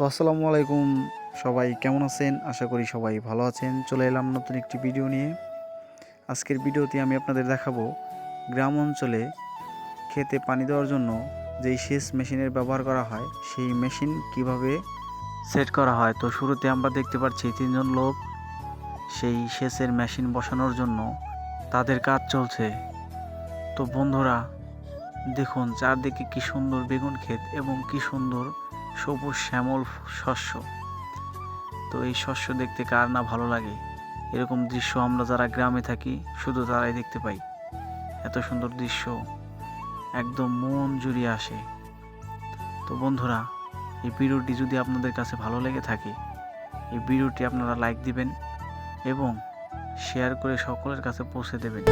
তো আসসালামু আলাইকুম সবাই, কেমন আছেন? আশা করি সবাই ভালো আছেন। চলে এলাম নতুন একটি ভিডিও নিয়ে। আজকের ভিডিওতে আমি আপনাদের দেখাবো গ্রাম অঞ্চলে খেতে পানি দেওয়ার জন্য যেই সেচ মেশিনের ব্যবহার করা হয়, সেই মেশিন কীভাবে সেট করা হয়? তো শুরুতে আমরা দেখতে পাচ্ছি তিনজন লোক সেই সেচের মেশিন বসানোর জন্য তাদের কাজ চলছে। তো বন্ধুরা, দেখুন চারদিকে কি সুন্দর বেগুন ক্ষেত এবং কি সুন্দর সবুজ শ্যামল শস্য। তো এই শস্য দেখতে কার না ভালো লাগে? এরকম দৃশ্য আমরা যারা গ্রামে থাকি, শুধু তারাই দেখতে পাই। এত সুন্দর দৃশ্য, একদম মন জুড়িয়ে আসে। তো বন্ধুরা, এই ভিডিওটি যদি আপনাদের কাছে ভালো লেগে থাকে, এই ভিডিওটি আপনারা লাইক দিবেন এবং শেয়ার করে সকলের কাছে পৌঁছে দেবেন।